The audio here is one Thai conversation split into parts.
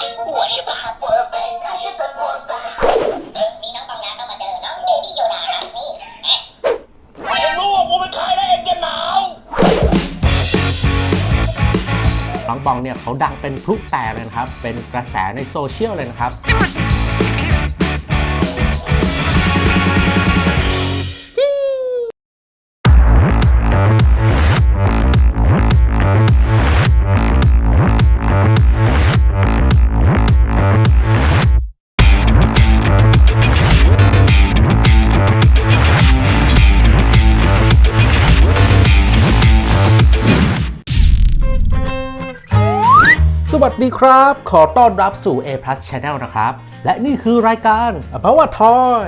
ป่วยปป่วยไปอาชีพเป็นป่วปะเมีน้องกองน้ำก็มาเจอน้องเบบี้โยดาครับนี่เอ๊ลูกูเป็นใครแล้เองจะหนาวน้องปองเนี่ยเขาดังเป็นพลุแตกเลยนะครับ เป็นกระแสในโซเชียลเลยนะครับ วัสดีครับ ขอต้อนรับสู่ A Plus Channel นะครับ และนี่คือรายการ About Toy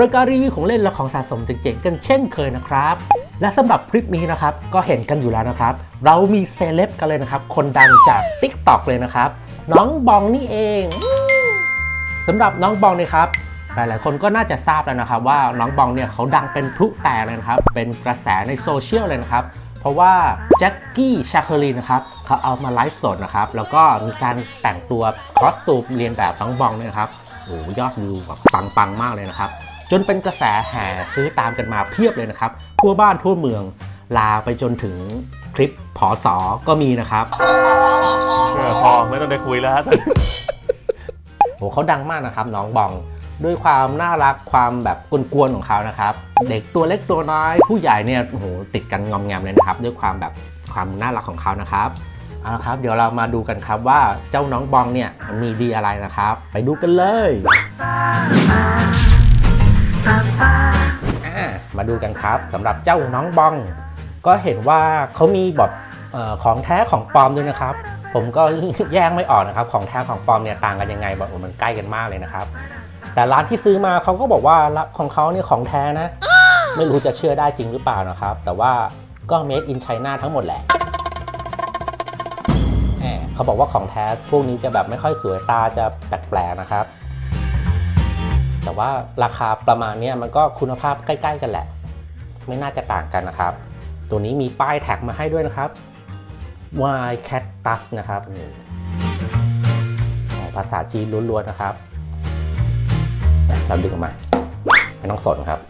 รายการรีวิวของเล่นและของสะสมเจ๋งๆกันเช่นเคยนะครับ และสำหรับคลิปนี้นะครับ ก็เห็นกันอยู่แล้วนะครับ เรามีเซเลบกันเลยนะครับ คนดังจาก TikTok เลยนะครับ น้องบองนี่เองสำหรับน้องบองเนี่ยครับหลายๆ คนก็น่าจะทราบแล้วนะครับว่าน้องบองเนี่ยเขาดังเป็นพลุแตกเลยนะครับ เป็นกระแสในโซเชียลเลยนะครับ เพราะว่าแจ็คกี้ชาคลีนะครับเขาเอามาไลฟ์สดนะครับ แล้วก็มีการแต่งตัวคอสตูมเรียนแบบน้องบองเนี่ยนะครับโอ้โหยอดวิวแบบปังๆ มากเลยนะครับ จนเป็นกระแสแห่ซื้อตามกันมาเพียบเลยนะครับ ทั่วบ้านทั่วเมืองลาไปจนถึงคลิปผอสอก็มีนะครับเออพอไม่ต้องได้คุยแล้วฮะ โหเขาดังมากนะครับ น้องบอง ด้วยความน่ารักความแบบกวนๆของเขานะครับ เด็กตัวเล็กตัวน้อย ผู้ใหญ่เนี่ยโอ้โหติดกันงอมแงมเลยนะครับ ด้วยความแบบความน่ารักของเขานะครับเอาละครับเดี๋ยวเรามาดูกันครับว่าเจ้าน้องบองเนี่ยมีดีอะไรนะครับ ไปดูกันเลยมาดูกันครับสำหรับเจ้าน้องบอง ก็เห็นว่าเขามีแบบออของแท้ของปลอมด้วยนะครับ ผมก็แยกไม่ออกนะครับ ของแท้ของปลอมเนี่ยต่างกันยังไงแบบโอ้มันใกล้กันมากเลยนะครับ แต่ร้านที่ซื้อมาเขาก็บอกว่ารับของเขาเนี่ยของแท้นะ ไม่รู้จะเชื่อได้จริงหรือเปล่านะครับ แต่ว่าก็ made in China ทั้งหมดแหละแหมเขาบอกว่าของแท้พวกนี้จะแบบไม่ค่อยสวยตาจะแปลกๆนะครับ แต่ว่าราคาประมาณเนี้ยมันก็คุณภาพใกล้ ๆ กันแหละ ไม่น่าจะต่างกันนะครับ ตัวนี้มีป้ายแท็กมาให้ด้วยนะครับ Y Cactus นะครับนี่อ๋อภาษาจีนล้วนๆนะครับ เราดึงออกมา ไม่ต้องสนครับ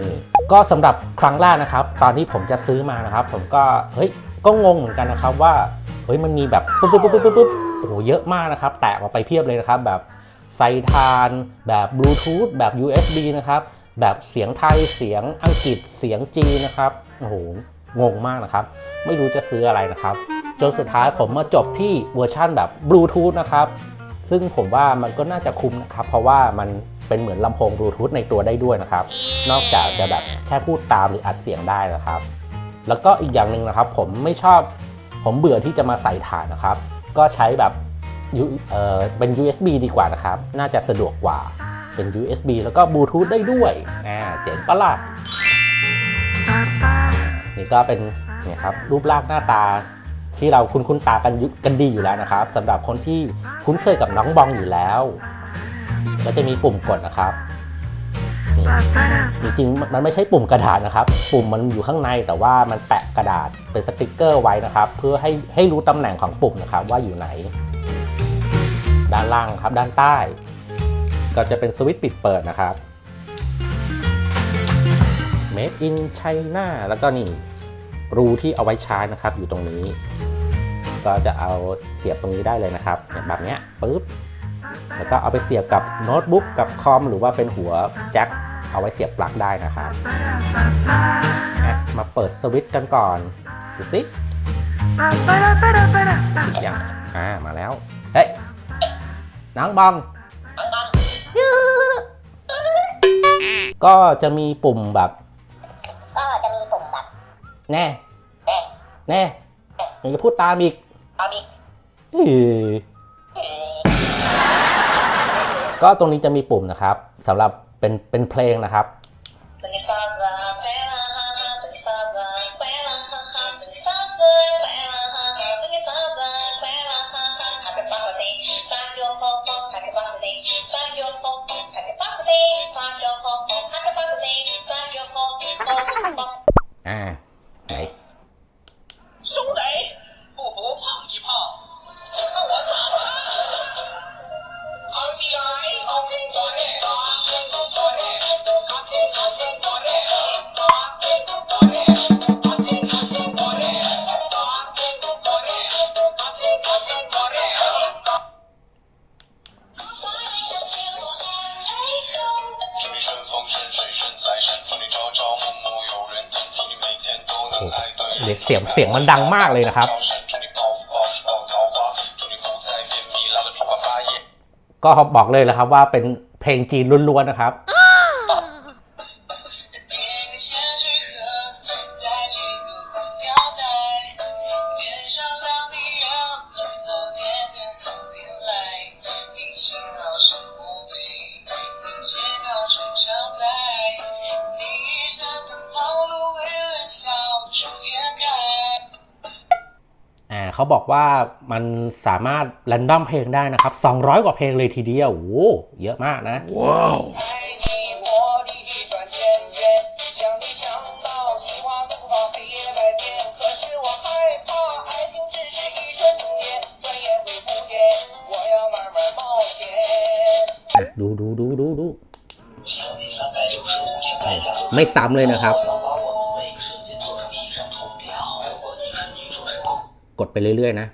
นี่ก็สำหรับครั้งแรกนะครับ ตอนที่ผมจะซื้อมานะครับ ผมก็เฮ้ยก็งงเหมือนกันนะครับว่าเฮ้ยมันมีแบบปุ๊บปุ๊บปุ๊บปุ๊บปุ๊บโอ้โหเยอะมากนะครับ แตกออกไปเพียบเลยนะครับ แบบไซทานแบบบลูทูธแบบ USB นะครับ แบบเสียงไทยเสียงอังกฤษเสียงจีนนะครับโอ้โหงงมากนะครับ ไม่รู้จะซื้ออะไรนะครับ จนสุดท้ายผมมาจบที่เวอร์ชั่นแบบบลูทูธนะครับ ซึ่งผมว่ามันก็น่าจะคุ้มนะครับ เพราะว่ามันเป็นเหมือนลำโพงบลูทูธในตัวได้ด้วยนะครับ นอกจากจะแบบแค่พูดตามหรืออัดเสียงได้นะครับ แล้วก็อีกอย่างหนึ่งนะครับ ผมไม่ชอบผมเบื่อที่จะมาใส่ฐานนะครับ ก็ใช้แบบเออเป็น USB ดีกว่านะครับ น่าจะสะดวกกว่าเป็น USB แล้วก็บลูทูธได้ด้วยอ่าเจ๋งปะล่ะนี่ก็เป็นเนี่ยครับรูปร่างหน้าตา ที่เราคุ้นคุ้นๆตากันกันดีอยู่แล้วนะครับสำหรับคนที่คุ้นเคยกับน้องบองอยู่แล้ว ก็จะมีปุ่มกดนะครับนี่จริงๆมันไม่ใช่ปุ่มกระดาษนะครับ ปุ่มมันอยู่ข้างในแต่ว่ามันแปะกระดาษเป็นสติกเกอร์ไว้นะครับ เพื่อให้ให้รู้ตำแหน่งของปุ่มนะครับว่าอยู่ไหน ด้านล่างครับด้านใต้ ก็จะเป็นสวิตช์ปิดเปิดนะครับ Made in China แล้วก็นี่ รูที่เอาไว้ชาร์จนะครับ อยู่ตรงนี้ ก็จะเอาเสียบตรงนี้ได้เลยนะครับเนี่ยแบบเนี้ยปึ๊บแล้วก็เอาไปเสียบกับโน้ตบุ๊กกับคอมหรือว่าเป็นหัวแจ็คเอาไว้เสียบปลั๊กได้นะครับอะมาเปิดสวิตช์กันก่อนดูสิอย่างอ่ามาแล้ว เฮ้ยน้องบองก็จะมีปุ่มแบบ ก็จะมีปุ่มแบบ แน่ แน่แน่ยังจะพูดตามอีกเอามีเอ้ยก็ตรงนี้จะมีปุ่มนะครับสำหรับเป็นเป็นเพลงนะครับ เสียงเสียงมันดังมากเลยนะครับ ก็บอกเลยนะครับว่าเป็นเพลงจีนล้วนๆนะครับ เขาบอกว่ามันสามารถแรนดอมเพลงได้นะครับ 200 กว่าเพลงเลยทีเดียวโอ้เยอะมากนะ ว้าวดูดูดูดูดูไม่ซ้ำเลยนะครับ กดไปเรื่อยๆนะ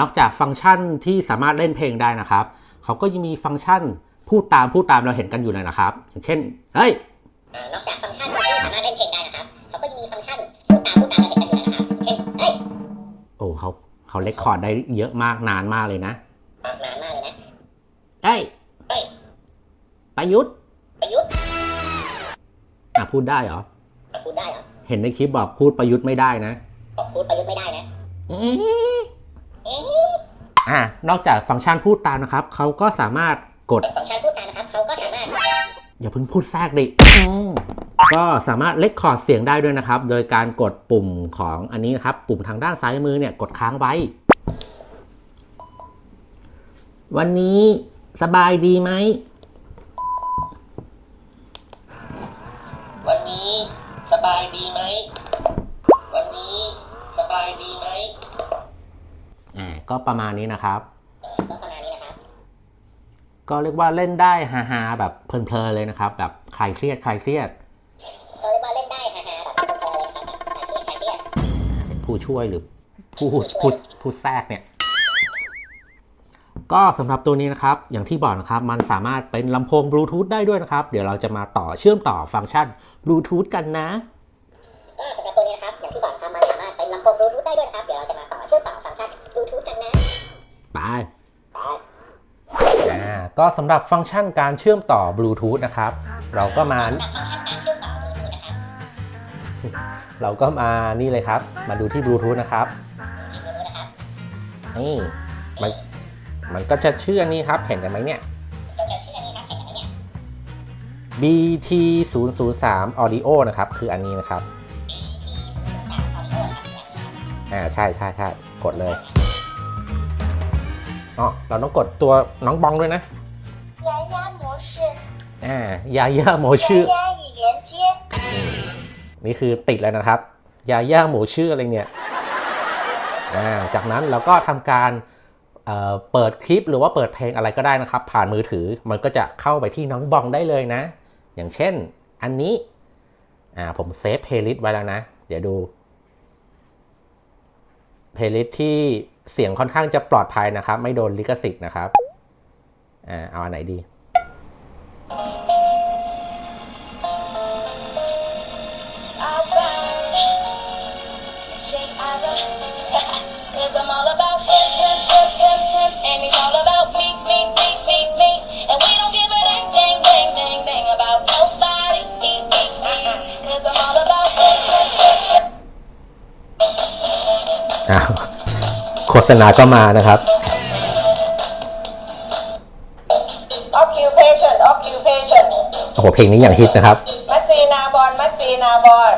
นอกจากฟังก์ชันที่สามารถเล่นเพลงได้นะครับเขาก็ยังมีฟังก์ชันพูดตามพูดตามเราเห็นกันอยู่เลยนะครับอย่างเช่น เฮ้ยอ่านอกจากฟังก์ชันที่สามารถเล่นเพลงได้นะครับเขาก็ยังมีฟังก์ชันพูดตามพูดตามเราเห็นกันอยู่นะครับ เช่น เฮ้ย โอ้เขาเขาเลคคอร์ดได้เยอะมากนานมากเลยนะ นานมากเลยนะ เฮ้ย เฮ้ย ประยุทธ์ ประยุทธ์ อะพูดได้เหรอ พูดได้เหรอ เห็นในคลิปบอกพูดประยุทธ์ไม่ได้นะบอกพูดประยุทธ์ไม่ได้นะ อื้อเอ๊ะอะนอกจากฟังก์ชันพูดตามนะครับเขาก็สามารถกดฟังก์ชันพูดตามนะครับเขาก็สามารถอย่าเพิ่งพูดแทรกดิอืมก็สามารถเลคคอร์ดเสียงได้ด้วยนะครับ โดยการกดปุ่มของอันนี้นะครับ ปุ่มทางด้านซ้ายมือเนี่ยกดค้างไว้ วันนี้สบายดีไหม วันนี้สบายดีไหม วันนี้สบายดีไหม อ่าก็ประมาณนี้นะครับ ก็ประมาณนี้นะครับ ก็เรียกว่าเล่นได้ฮาๆแบบเพลินๆเลยนะครับ แบบคลายเครียดคลายเครียดเขาเรียกว่าเล่นได้ฮาๆแบบเพลินๆเลยนะครับแบบใครเครียดใครเครียดอ่าเป็นผู้ช่วยหรือผู้ผู้ผู้แทรกเนี่ย ก็สำหรับตัวนี้นะครับ อย่างที่บอกนะครับ มันสามารถเป็นลำโพงบลูทูธได้ด้วยนะครับ เดี๋ยวเราจะมาต่อเชื่อมต่อฟังก์ชันบลูทูธกันนะก็สำหรับตัวนี้นะครับ อย่างที่บอกนะครับ มันสามารถเป็นลำโพงบลูทูธได้ด้วยนะครับ ไปไปอ่าก็สำหรับฟังก์ชันการเชื่อมต่อบลูทูธนะครับ เราก็มาสำหรับฟังก์ชันการเชื่อมต่อบลูทูธนะครับเราก็มานี่เลยครับ มาดูที่บลูทูธนะครับบลูทูธนะครับนี่มันมันก็จะชื่ออันนี้ครับ เห็นกันไหมเนี่ยเราจะชื่ออันนี้ครับเห็นไหมเนี่ย BT 0 0 3 Audio นะครับ คืออันนี้นะครับ อ่า ใช่ใช่ใช่กดเลย เราต้องกดตัวน้องบองด้วยนะยาย่าโมชื่ออ่ายาย่าโมชื่อยาย่าหยีเหรียญเจี๊ยบนี่คือติดแล้วนะครับ ยาย่าโมชื่ออะไรเนี่ยอ่าจากนั้นเราก็ทำการเเปิดคลิปหรือว่าเปิดเพลงอะไรก็ได้นะครับ ผ่านมือถือมันก็จะเข้าไปที่น้องบองได้เลยนะ อย่างเช่นอันนี้อ่าผมเซฟเพลย์ลิสต์ไว้แล้วนะ เดี๋ยวดูเพลย์ลิสต์ที่ เสียงค่อนข้างจะปลอดภัยนะครับ ไม่โดนลิขสิทธิ์นะครับเอาอันไหนดี อ้าว โฆษณาก็มานะครับ Occupation, occupation. โอ้โหเพลงนี้อย่างฮิตนะครับ มัสซีนาบอลมัสซีนาบอล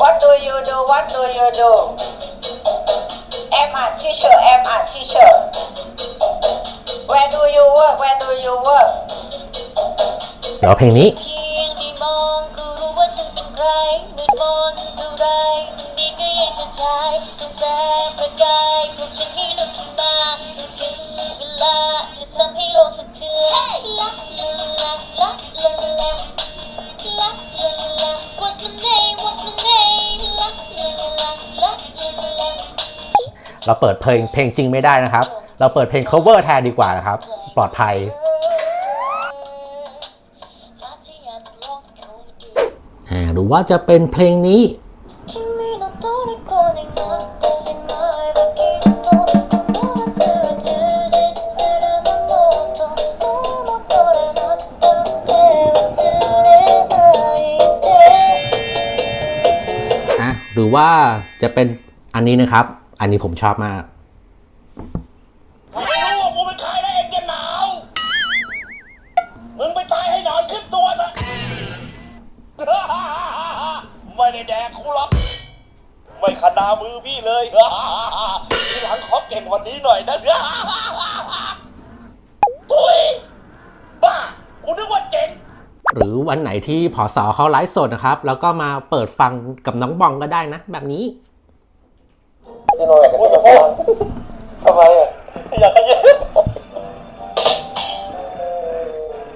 What do you do what do you do am a teacher am a teacher where do you work where do you work เดี๋ยวเพลงนี้ ก็ยังจะใช้งแสงประกายปลุกฉันให้ลุกขึ้นมาถึงเวลาจะทำให้โลกสะเทือนลักลาลาลักลาลาลักลาลา What's my name What's my name ลักลาลาลักลาลาเราเปิดเพลงเพลงจริงไม่ได้นะครับ เราเปิดเพลง cover แทนดีกว่านะครับ ปลอดภัยดูอ่าหรือว่าจะเป็นเพลงนี้ ว่าจะเป็นอันนี้นะครับ อันนี้ผมชอบมากไม่รู้ว่ากูเป็นใครแล้วเองจะหนาว มึงไปตายให้หนอนขึ้นตัวซะ ไม่ได้แดกกูหรอกไม่ขนามือพี่เลย ทีหลังขอเก่งวันนี้หน่อยนะ ตุยบ้า กูนึกว่าเจ๋ง หรือวันไหนที่พอสอเขาไลฟ์สดนะครับ แล้วก็มาเปิดฟังกับน้องบองก็ได้นะ แบบนี้ทำไมอะอยากขยัน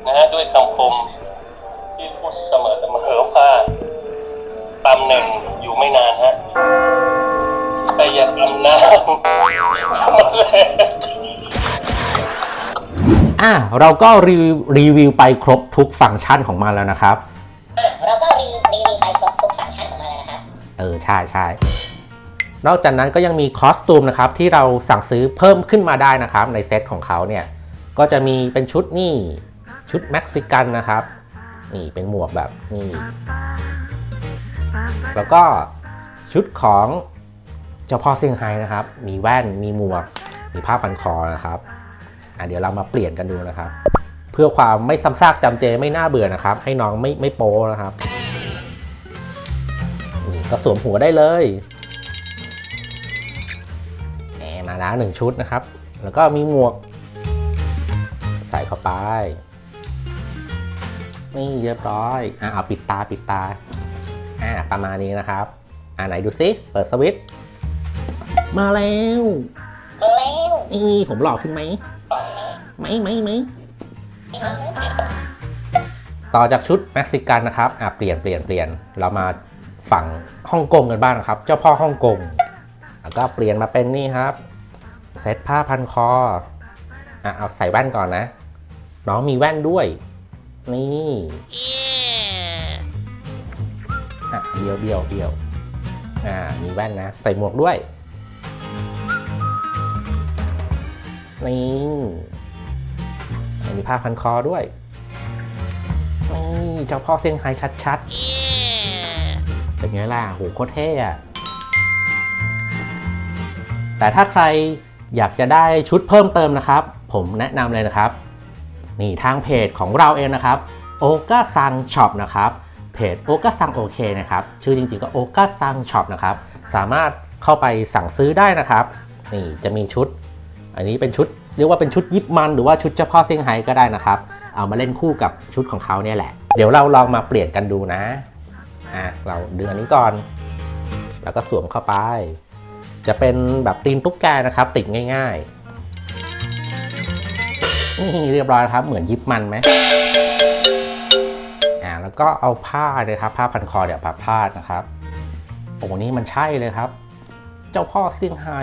นะฮะด้วยคำคมที่พูดเสมอเสมอว่าตำหนึ่งอยู่ไม่นานฮะแต่อย่าตำนานมันแร อะเราก็รีวิวรีวิวไปครบทุกฟังก์ชันของมันแล้วนะครับอะเราก็รีรีวิวไปครบทุกฟังก์ชันของมันแล้วนะครับ เออ ใช่ใช่นอกจากนั้นก็ยังมีคอสตูมนะครับที่เราสั่งซื้อเพิ่มขึ้นมาได้นะครับ ในเซตของเขาเนี่ย ก็จะมีเป็นชุดนี่ชุดเม็กซิกันนะครับ นี่เป็นหมวกแบบนี่ แล้วก็ชุดของเจ้าพ่อเซี่ยงไฮ้นะครับ มีแว่นมีหมวก มีผ้าพันคอนะครับ อะเดี๋ยวเรามาเปลี่ยนกันดูนะครับ เพื่อความไม่ซ้ำซากจำเจไม่น่าเบื่อนะครับ ให้น้องไม่ไม่โป้นะครับก็สวมหัวได้เลยแหมมาแล้วหนึ่งชุดนะครับ แล้วก็มีหมวก ใส่เข้าไป นี่เรียบร้อย อะเอาปิดตาปิดตา อ่าประมาณนี้นะครับ อ่าไหนดูซิ เปิดสวิตช์ มาแล้ว แล้วนี่ผมหล่อขึ้นไหมไหมไหมไหมต่อจากชุดเม็กซิกันนะครับอะเปลี่ยนเปลี่ยนเปลี่ยนเรามาฝั่งฮ่องกงกันบ้างนะครับ เจ้าพ่อฮ่องกงแล้วก็เปลี่ยนมาเป็นนี่ครับเซตผ้าพันคออะเอาใส่แว่นก่อนนะ น้องมีแว่นด้วย นี่อะเบี้ยวเบี้ยวเบี้ยวอ่ามีแว่นนะ ใส่หมวกด้วย นี่อันนี้ผ้าพันคอด้วยนี่เจ้าพ่อเซี่ยงไฮ้ชัดๆ เป็นไงล่ะ โหโคตรเท่อะแต่ถ้าใครอยากจะได้ชุดเพิ่มเติมนะครับ ผมแนะนำเลยนะครับ นี่ทางเพจของเราเองนะครับโอกาซังช็อปนะครับเพจโอกาซังโอเคนะครับ ชื่อจริงๆก็โอกาซังช็อปนะครับ สามารถเข้าไปสั่งซื้อได้นะครับ นี่จะมีชุด อันนี้เป็นชุดเรียกว่าเป็นชุดยิปมันหรือว่าชุดเจ้าพ่อเซี่ยงไฮ้ก็ได้นะครับ เอามาเล่นคู่กับชุดของเขาเนี่ยแหละ เดี๋ยวเราลองมาเปลี่ยนกันดูนะอะเราดึงอันนี้ก่อน แล้วก็สวมเข้าไป จะเป็นแบบตีนตุ๊กแกนะครับ ติดง่ายๆนี่เรียบร้อยครับเหมือนยิปมันไหมอ่าแล้วก็เอาผ้าเลยครับ ผ้าพันคอเนี่ยวผ้าพาดนะครับโอ้โหนี่มันใช่เลยครับ เจ้าพ่อเซี่ยงไฮ้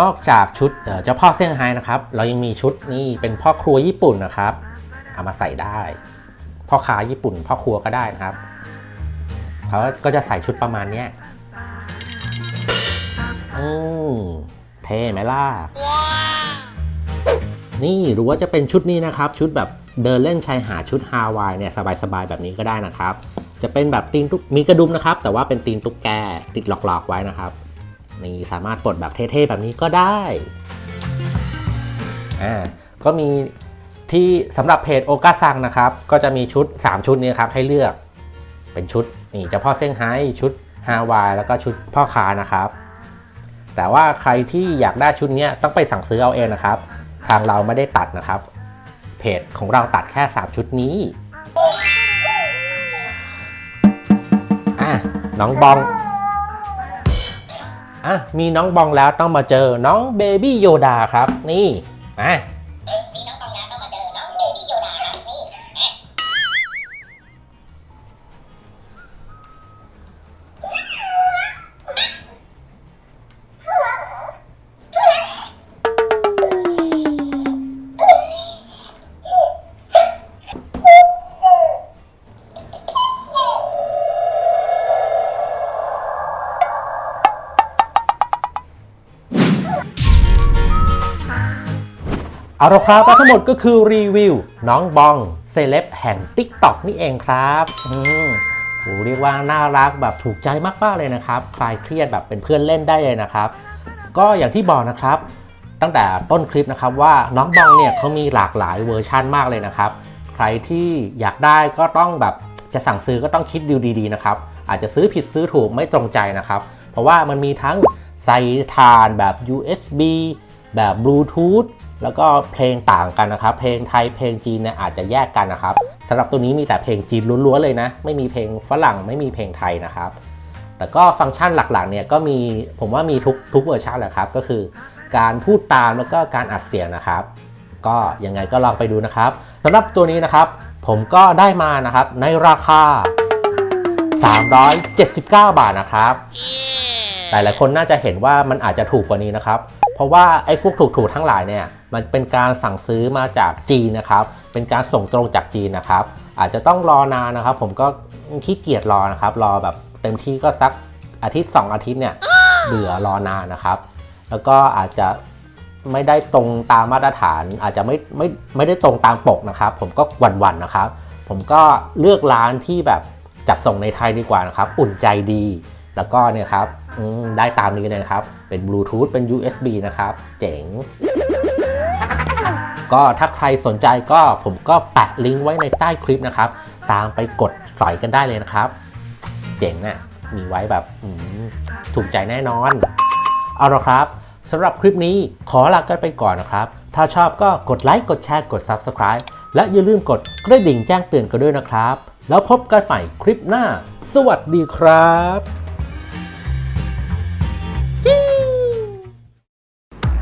นอกจากชุดเจ้าพ่อเซี่ยงไฮ้นะครับ เรายังมีชุดนี่เป็นพ่อครัวญี่ปุ่นนะครับ เอามาใส่ได้ พ่อค้าญี่ปุ่น พ่อครัวก็ได้นะครับ เขาก็จะใส่ชุดประมาณเนี้ยอืมเท่ไหมล่ะ นี่หรือว่าจะเป็นชุดนี้นะครับ ชุดแบบเดินเล่นชายหาดชุดฮาวายเนี่ยสบายๆแบบนี้ก็ได้นะครับ จะเป็นแบบตีนตุกมีกระดุมนะครับ แต่ว่าเป็นตีนตุ๊กแกติดหลอกๆไว้นะครับ นี่สามารถปลดแบบเท่ๆแบบนี้ก็ได้อ่าก็มีที่สำหรับเพจโอกาซังนะครับ ก็จะมีชุด 3 ชุดนี้ครับให้เลือกเป็นชุดนี่เจ้าพ่อเซี่ยงไฮ้ชุดฮาวายแล้วก็ชุดพ่อค้านะครับ แต่ว่าใครที่อยากได้ชุดนี้ต้องไปสั่งซื้อเอาเองนะครับ ทางเราไม่ได้ตัดนะครับ เพจของเราตัดแค่ 3 ชุดนี้อะน้องบอง อะมีน้องบองแล้วต้องมาเจอน้องเบบี้โยดาครับ นี่มา เอาละครับและทั้งหมดก็คือรีวิว น้องบองเซเลบแห่ง TikTok นี่เองครับอืมโหเรียกว่าน่ารักแบบถูกใจมากๆเลยนะครับ คลายเครียดแบบเป็นเพื่อนเล่นได้เลยนะครับ ก็อย่างที่บอกนะครับ ตั้งแต่ต้นคลิปนะครับว่าน้องบองเนี่ยเขามีหลากหลายเวอร์ชั่นมากเลยนะครับ ใครที่อยากได้ก็ต้องแบบจะสั่งซื้อก็ต้องคิดดูดีๆนะครับ อาจจะซื้อผิดซื้อถูกไม่ตรงใจนะครับ เพราะว่ามันมีทั้งใส่ถ่านแบบ USB แบบบลูทูธ แล้วก็เพลงต่างกันนะครับ เพลงไทยเพลงจีนเนี่ยอาจจะแยกกันนะครับสำหรับตัวนี้มีแต่เพลงจีนล้วนๆเลยนะ ไม่มีเพลงฝรั่งไม่มีเพลงไทยนะครับแล้วก็ฟังก์ชันหลักๆเนี่ยก็มีผมว่ามีทุกทุกเวอร์ชันแหละครับก็คือ การพูดตามแล้วก็การอัดเสียงนะครับ ก็ยังไงก็ลองไปดูนะครับสำหรับตัวนี้นะครับ ผมก็ได้มานะครับในราคา 379 บาทนะครับ หลายๆคนน่าจะเห็นว่ามันอาจจะถูกกว่านี้นะครับ เพราะว่าไอ้พวกถูกๆทั้งหลายเนี่ย มันเป็นการสั่งซื้อมาจากจีนนะครับ เป็นการส่งตรงจากจีนนะครับ อาจจะต้องรอนานนะครับ ผมก็ขี้เกียจรอนะครับ รอแบบเต็มที่ก็สักอาทิตย์ 2 อาทิตย์เนี่ยเบื่อรอนานนะครับ แล้วก็อาจจะไม่ได้ตรงตามมาตรฐาน อาจจะไม่ไม่ไม่ได้ตรงตามปกนะครับ ผมก็หวั่นๆนะครับ ผมก็เลือกร้านที่แบบจัดส่งในไทยดีกว่านะครับ อุ่นใจดี แล้วก็เนี่ยครับได้ตามนี้เลยนะครับ เป็นบลูทูธเป็น USB นะครับ เจ๋ง ก็ถ้าใครสนใจก็ผมก็แปะลิงก์ไว้ในใต้คลิปนะครับ ตามไปกดสอยกันได้เลยนะครับ เจ๋งอะ่ะ มีไว้แบบถูกใจแน่นอน เอาละครับสำหรับคลิปนี้ขอลากันไปก่อนนะครับ ถ้าชอบก็กดไลค์กดแชร์กด Subscribe และอย่าลืมกดกระดิ่งแจ้งเตือนกันด้วยนะครับ แล้วพบกันใหม่คลิปหน้า สวัสดีครับ